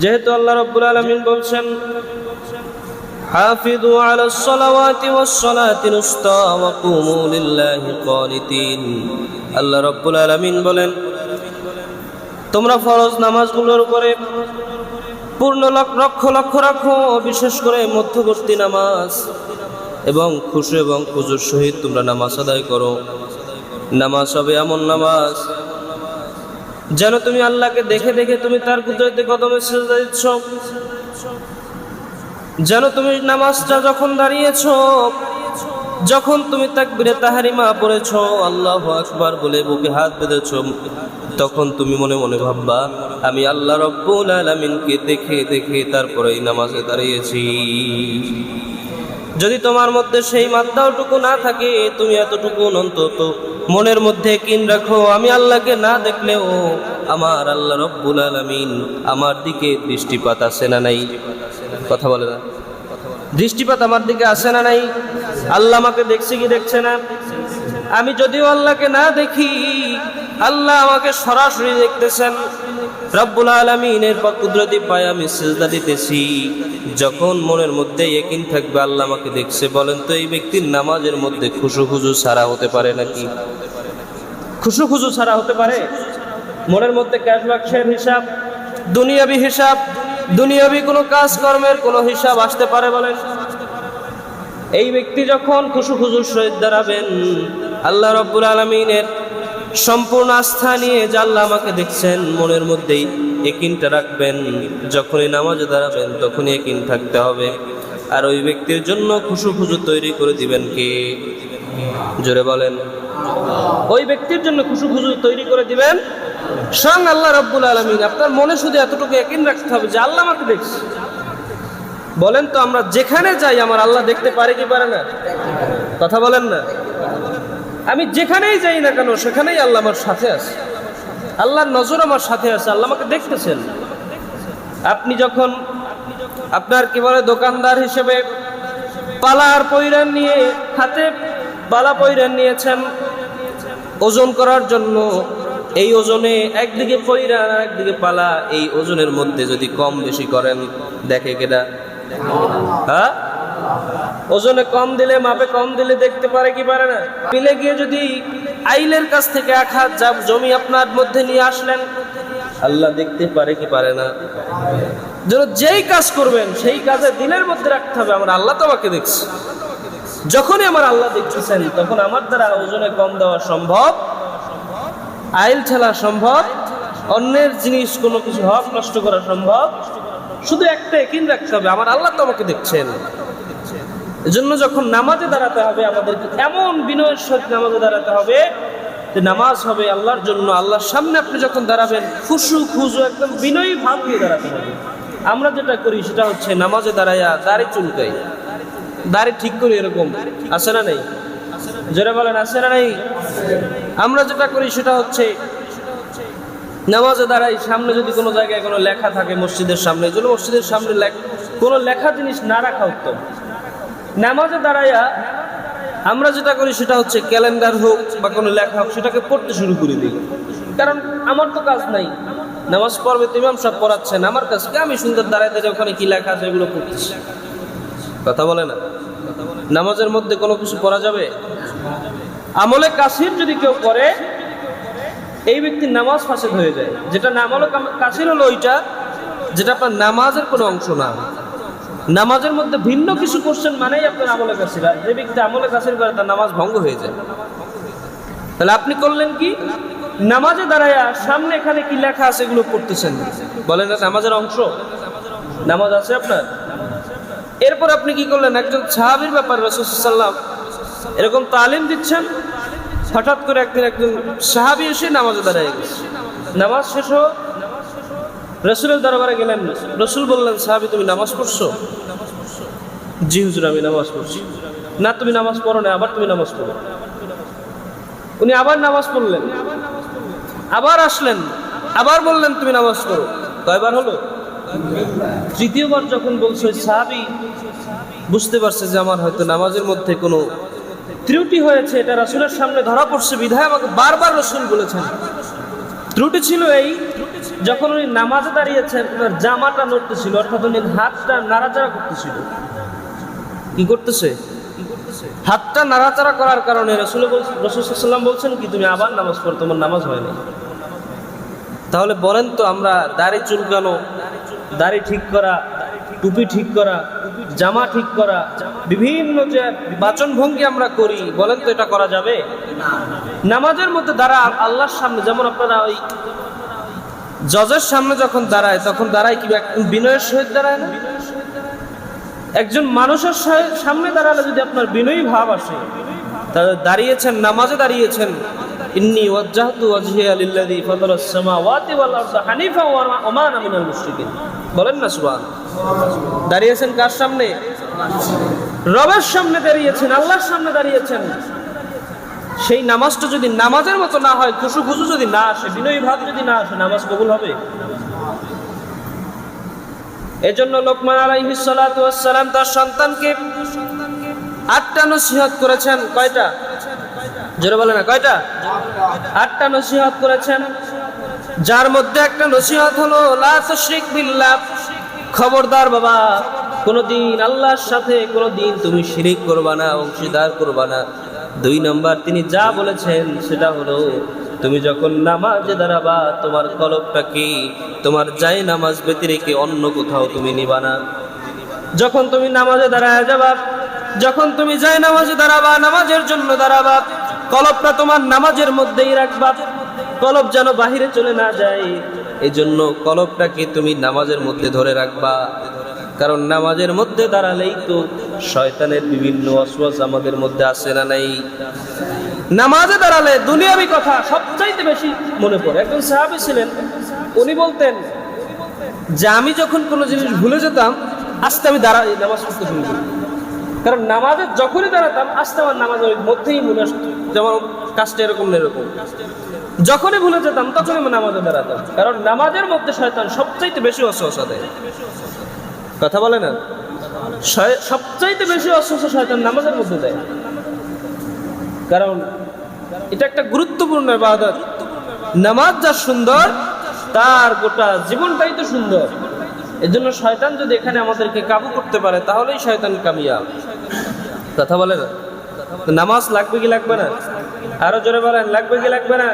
যেহেতু আল্লাহ রব্বুল আলমিন বলছেন حافظوا على الصلوات والصلاة الوسطى وقوموا لله قانتين আল্লাহ রব্বুল আলামিন বলেন তোমরা ফরজ নামাজগুলোর উপরে পূর্ণ লক্ষ লক্ষ লক্ষ্য রাখো বিশেষ করে মধ্যবর্তী নামাজ এবং খুশু এবং খুজুর সহিত তোমরা নামাজ আদায় করো নামাজ হবে এমন নামাজ যেন তুমি আল্লাহকে দেখে দেখে তুমি তার কুদরতে কদমে সেজদা দিচ্ছ। যেন তুমি নামাজটা যখন দাঁড়িয়েছ, যখন তুমি তাকবিরে তাহারিমা পড়েছ, আল্লাহ আকবার বলে বুকে হাত বেঁধেছ, তখন তুমি মনে মনে ভাববা, আমি আল্লাহ রব্বুল আলামিনকে দেখে দেখে তারপরে এই নামাজে দাঁড়িয়েছি। যদি তোমার মধ্যে সেই মাত্রাটুকু না থাকে, তুমি এতটুকু অন্তত মনের মধ্যে কিন রাখো, আমি আল্লাহকে না দেখলেও আমার আল্লাহ রব্বুল আলমিন আমার দিকে দৃষ্টিপাত আসে না নাই? কথা বলে না। দৃষ্টিপাত আমার দিকে আসে না নাই? আল্লাহ আমাকে দেখছে কি দেখছে না? আমি যদিও আল্লাহকে না দেখি আল্লাহ আমাকে সরাসরি দেখতেছেন। রব্বুল আলমিনের পর কুদরতি পায় আমি সেজদা দিতেছি। যখন মনের মধ্যে একিন থাকবে, আল্লাহ আমাকে দেখছে। বলেন, তো এই ব্যক্তির নামাজের মধ্যে খুশু খুশু ছাড়া হতে পারে নাকি? খুশু খুশু ছাড়া হতে পারে? মনের মধ্যে ক্যাশ বাক্সের হিসাব, দুনিয়াবি হিসাব, দুনিয়াবি কোনো কাজকর্মের কোনো হিসাব আসতে পারে বলেন? এই ব্যক্তি যখন খুশু খুশুর সহিত দাঁড়াবেন, আল্লাহ রব্বুল আলমিনের সম্পূর্ণ আস্থা নিয়ে আল্লাহ আমাকে দেখছেন, মনের মধ্যেই একিনটা রাখবেন। যখনই নামাজে দাঁড়াবেন, তখনই একিন থাকতে হবে। আর ওই ব্যক্তির জন্য খুশু খুশু তৈরি করে দিবেন কে? জোরে বলেন। ওই ব্যক্তির জন্য খুশু খুশু তৈরি করে দিবেন। স্বয়ং আল্লাহ রব্বুল আলমিন, আপনার মনে শুধু এতটুকু একিন রাখতে হবে যে আল্লাহ আমাকে দেখছে। বলেন তো, আমরা যেখানে যাই, আমার আল্লাহ দেখতে পারে কি পারে না? কথা বলেন না? আমি যেখানেই যাই না কেন, সেখানেই আল্লাহ আমার সাথে আছে। আল্লাহর নজর আমার সাথে আছে, আল্লাহ আমাকে দেখতেছেন। আপনি যখন আপনার কি বলে, দোকানদার হিসেবে পালার পৈরান নিয়ে, হাতে পালা পৈরান নিয়েছেন, ওজন করার জন্য, এই ওজনে একদিকে আর একদিকে পালা, এই ওজনের মধ্যে যদি কম বেশি করেন, দেখে কেটা হ্যাঁ? ওজনে কম দিলে, মাপে কম দিলে দেখতে পারে কি পারে না? পিলে গিয়ে যদি আইলের কাছ থেকে এক হাত যা জমি আপনার মধ্যে নিয়ে আসলেন, আল্লাহ দেখতে পারে কি পারে না? যেন যেই কাজ করবেন, সেই কাজে দিলের মধ্যে রাখতে হবে। আমার আল্লাহ তো আমাকে দেখছে। যখনই আমার আল্লাহ দেখতেছেন, তখন আমার দ্বারা ওজনে কম দেওয়া সম্ভব, আইল ঠেলা সম্ভব, অন্যের জিনিস কোনো কিছু হক নষ্ট করা সম্ভব। শুধু একটা একিন রাখতে হবে। আমার আল্লাহ তো আমাকে দেখছেন। এজন্য যখন নামাজে দাঁড়াতে হবে, আমাদেরকে এমন বিনয়ের সহিত নামাজে দাঁড়াতে হবে যে নামাজ হবে আল্লাহর জন্য। আল্লাহর সামনে আপনি যখন দাঁড়াবেন, খুশু খুজু একদম বিনয়ী ভাব দিয়ে দাঁড়াতে হবে। আমরা যেটা করি সেটা হচ্ছে নামাজে দাঁড়াইয়া দাড়ি চুলকাই। দাড়ি ঠিক করি এরকম? আছে না নেই? জোরে বলেন, আছে না নেই? আমরা যেটা করি সেটা হচ্ছে নামাজে দাঁড়াই। সামনে যদি কোনো জায়গায় কোনো লেখা থাকে মসজিদের সামনে যেন মসজিদের সামনে কোনো লেখা জিনিস না রাখা উত্তম। নামাজে দাঁড়াইয়া আমরা যেটা করি সেটা হচ্ছে ক্যালেন্ডার হোক বা কোনো লেখা হোক, সেটাকে পড়তে শুরু করে দিই। কারণ আমার তো কাজ নাই। নামাজ পড়বে তো ইমাম সব পড়াচ্ছেন। আমার কাছে আমি সুন্দর দাঁড়াইতে যে ওখানে কি লেখা আছে এগুলো পড়তেছি। কথা বলে না? নামাজের মধ্যে কোনো কিছু পড়া যাবে? আমলে কাশির যদি কেউ করে, এই ব্যক্তির নামাজ ফাঁসেদ হয়ে যায়। যেটা নামালো কাশির হলো ওইটা, যেটা আপনার নামাজের কোনো অংশ না। নামাজের মধ্যে ভিন্ন কিছু করছেন মানেই আপনার আমলে আর যে ব্যক্তি আমলে কাসির করে তার নামাজ ভঙ্গ হয়ে যায়। তাহলে আপনি করলেন কি? নামাজে দাঁড়ায়া সামনে এখানে কি লেখা আছে এগুলো পড়তেছেন? বলেন নামাজের অংশ। নামাজ আছে আপনার? এরপর আপনি কি করলেন? একজন সাহাবির ব্যাপার রসুল্লাম এরকম তালিম দিচ্ছেন। হঠাৎ করে একদিন একজন সাহাবি এসে নামাজে দাঁড়ায় গেছে। নামাজ শেষ হোক রসুলের দরবারে গেলেন, রসুল বললেন, সাহাবি, তুমি নামাজ পড়ছো? জি, হুজুর, আমি নামাজ পড়ছি। না, তুমি নামাজ পড়ো না আবার তুমি নামাজ পড়ো। উনি আবার নামাজ পড়লেন। আবার আসলেন, আবার বললেন, তুমি নামাজ পড়ো। কয়বার হলো? তৃতীয়বার যখন বলছে, সাহাবি, বুঝতে পারছে যে আমার হয়তো নামাজের মধ্যে কোনো ত্রুটি হয়েছে, এটা রসুলের সামনে ধরা পড়ছে, বিধায় আমাকে বারবার রসুল বলেছেন। ত্রুটি ছিল এই যখন উনি নামাজে দাঁড়িয়েছেন ওনার জামাটা নড়তেছিল, অর্থাৎ উনি হাতটা নাড়াচাড়া করতেছিল। কি করতেছে? হাতটা নাড়াচাড়া করার কারণে রসুল রসুলাম বলছেন কি, তুমি আবার নামাজ পড়ো, তোমার নামাজ হয় না তাহলে বলেন তো আমরা, দাড়ি চুলকানো, দাড়ি ঠিক করা, টুপি ঠিক করা, জামা ঠিক করা, বিভিন্ন যে বাচন ভঙ্গি আমরা করি, বলেন তো এটা করা যাবে? নামাজের মধ্যে দাঁড়া আল্লাহর সামনে, যেমন আপনারা ওই জজের সামনে যখন দাঁড়ায়, তখন দাঁড়ায় কি বিনয়ের সহিত দাঁড়ায় না? একজন মানুষের সামনে দাঁড়ালে যদি আপনার বিনয়ী ভাব আসে, তাহলে দাঁড়িয়েছেন, নামাজে দাঁড়িয়েছেন, ইন্নি ওয়াজ্জাহতু ওয়াজহিয়া লিল্লাযী ফাতারাস সামাওয়াতি ওয়াল আরদা হানিফা ওয়া মা আনা মিনাল মুশরিকিন। বলেন না, সুবহান। দাঁড়িয়েছেন কার সামনে? রবের সামনে দাঁড়িয়েছেন, আল্লাহর সামনে দাঁড়িয়েছেন। সেই নামাজটা যদি নামাজের মতো না হয় খুশু খুশু যদি না আসে, বিনয়ী ভাব যদি না আসে, নামাজ কবুল হবে? এজন্য লোকমান আলাইহিস সালাতু ওয়াস তার সন্তানকে আটটা নসিহত করেছেন। কয়টা? জোরে বলে না, কয়টা? আটটা নসিহত করেছেন। যার মধ্যে একটা নসিহত হলো, লা তুশরিক বিল্লাহ। খবরদার বাবা, কোনোদিন আল্লাহর সাথে কোনোদিন তুমি শিরিক করবা না, অংশীদার করবা না। দুই নম্বর, তিনি যা বলেছেন সেটা হলো, তুমি যখন নামাজে দাঁড়াবা, তোমার কলবটা কি? তোমার যাই নামাজ ব্যতিরেকে অন্য কোথাও তুমি নিবা না। যখন তুমি নামাজে দাঁড়ায় যাবা, যখন তুমি যাই নামাজে দাঁড়াবা, নামাজের জন্য দাঁড়াবা কলবটা তোমার নামাজের মধ্যেই রাখবা। কলব যেন বাহিরে চলে না যায় এই জন্য কলবটাকে তুমি নামাজের মধ্যে ধরে রাখবা। কারণ নামাজের মধ্যে দাঁড়ালেই তো শয়তানের বিভিন্ন অসওয়াস আমাদের মধ্যে আসে না নাই? নামাজে দাঁড়ালে দুনিয়াবি কথা সবচাইতে বেশি মনে পড়ে। একজন সাহাবী ছিলেন, উনি বলতেন, যে আমি যখন কোনো জিনিস ভুলে যেতাম, আস্তে আমি দাঁড়া নামাজ পড়তে শুরু করি। কারণ নামাজে যখনই দাঁড়াতাম, আস্তে আমার নামাজের মধ্যেই মনে আসতো, যেমন কাজটা এরকম এরকম। যখনই ভুলে যেতাম, তখনই আমি নামাজে দাঁড়াতাম। কারণ নামাজের মধ্যে শয়তান সবচাইতে বেশি অসহসা দেয়। কথা বলে না? সবচাইতে বেশি অসহসা শয়তান নামাজের মধ্যে দেয়। কারণ এটা একটা গুরুত্বপূর্ণ ইবাদত। নামাজ যা সুন্দর, তার গোটা জীবনটাই তো সুন্দর। এজন্য শয়তান যদি এখানে আমাদেরকে কাবু করতে পারে, তাহলেই শয়তান কামিয়াব। কথা বলে না? নামাজ লাগবে কি লাগবে না? আরও জোরে বলেন, লাগবে কি লাগবে না?